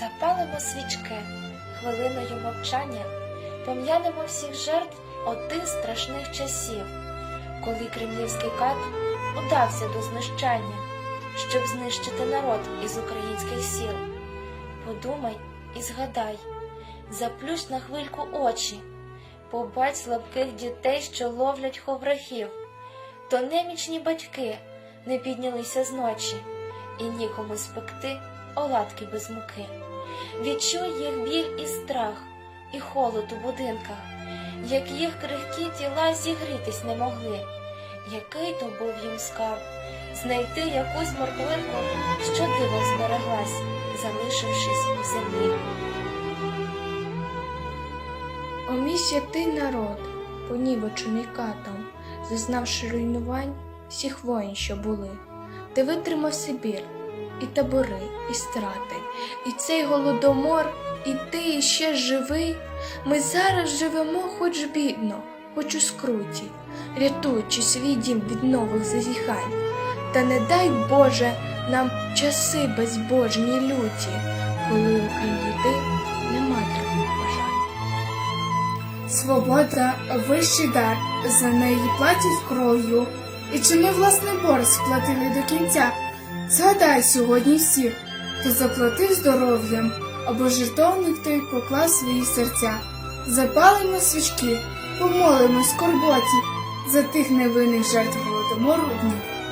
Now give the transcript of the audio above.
Запалимо свічки хвилиною мовчання, пом'янемо всіх жертв отих страшних часів, коли кремлівський кат удався до знищання, щоб знищити народ із українських сіл. Подумай і згадай, заплющ на хвильку очі, побач слабких дітей, що ловлять ховрахів, то немічні батьки не піднялися з ночі, і нікому спекти оладки без муки. Відчуй їх біль і страх, і холод у будинках, як їх крихкі тіла зігрітись не могли. Який то був їм скарб, знайти якусь морквинку, що дивом збереглась, залишившись в землі. О мій святий народ, понівечений катом, зазнавши руйнувань всіх воїн, що були, ти витримав Сибір, і табори, і страти, і цей голодомор, і ти ще живий. Ми зараз живемо хоч бідно, хоч у скруті, рятуючи свій дім від нових зазіхань. Та не дай Боже нам часи безбожні люті, коли у кандіди нема других бажань. Свобода вищий дар, за неї платять кров'ю. І чи ми власний борг сплатили до кінця? Згадай сьогодні всіх, хто заплатив здоров'ям, або жертовник той поклав свої серця. Запалимо свічки, помолимось скорботі за тих невинних жертв голодомору в Дніпрі.